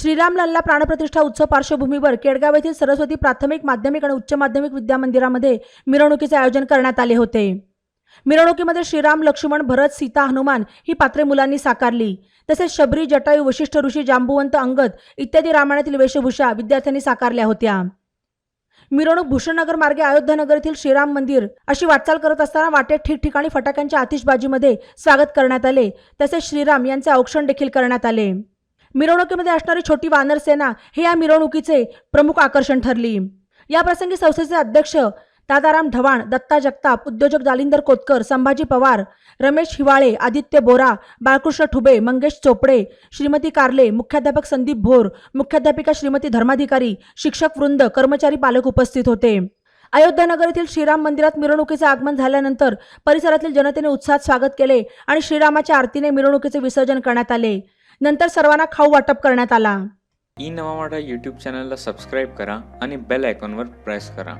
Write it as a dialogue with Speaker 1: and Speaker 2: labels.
Speaker 1: श्रीराम लल्ला प्राणप्रतिष्ठा उत्सव पार्श्वभूमीवर केडगाव येथील सरस्वती प्राथमिक माध्यमिक आणि उच्च माध्यमिक विद्यामंदिरामध्ये मिरवणुकीचे आयोजन करण्यात आले होते. मिरवणुकीमध्ये श्रीराम लक्ष्मण भरत सीता हनुमान ही पात्रे मुलांनी साकारली. तसेच शबरी जटायू वशिष्ठ ऋषी जांबुवंत अंगद इत्यादी रामायणातील वेशभूषा विद्यार्थ्यांनी साकारल्या होत्या. मिरवणूक भूषणनगर मार्गे अयोध्यानगर येथील श्रीराम मंदिर अशी वाटचाल करत असताना वाटेत ठिकठिकाणी फटाक्यांच्या आतिषबाजीमध्ये स्वागत करण्यात आले. तसेच श्रीराम यांचे औक्षण देखील करण्यात आले. मिरवणुकीमध्ये असणारी छोटी वानर सेना हे या मिरवणुकीचे प्रमुख आकर्षण ठरली. या प्रसंगी संस्थेचे अध्यक्ष दादाराम ढवाण दत्ता जगताप उद्योजक जालिंदर कोतकर संभाजी पवार रमेश हिवाळे आदित्य बोरा बाळकृष्ण ठुबे मंगेश चोपडे श्रीमती कारले मुख्याध्यापक संदीप भोर मुख्याध्यापिका श्रीमती धर्माधिकारी शिक्षक वृंद कर्मचारी पालक उपस्थित होते. अयोध्यानगर येथील श्रीराम मंदिरात मिरवणुकीचे आगमन झाल्यानंतर परिसरातील जनतेने उत्साहात स्वागत केले आणि श्रीरामाच्या आरतीने मिरवणुकीचे विसर्जन करण्यात आले. नंतर सर्वांना खाऊ वाटप करण्यात आला.
Speaker 2: ई नवा मराठा यूट्यूब चॅनलला सबस्क्राईब करा आणि बेल आयकॉनवर प्रेस करा.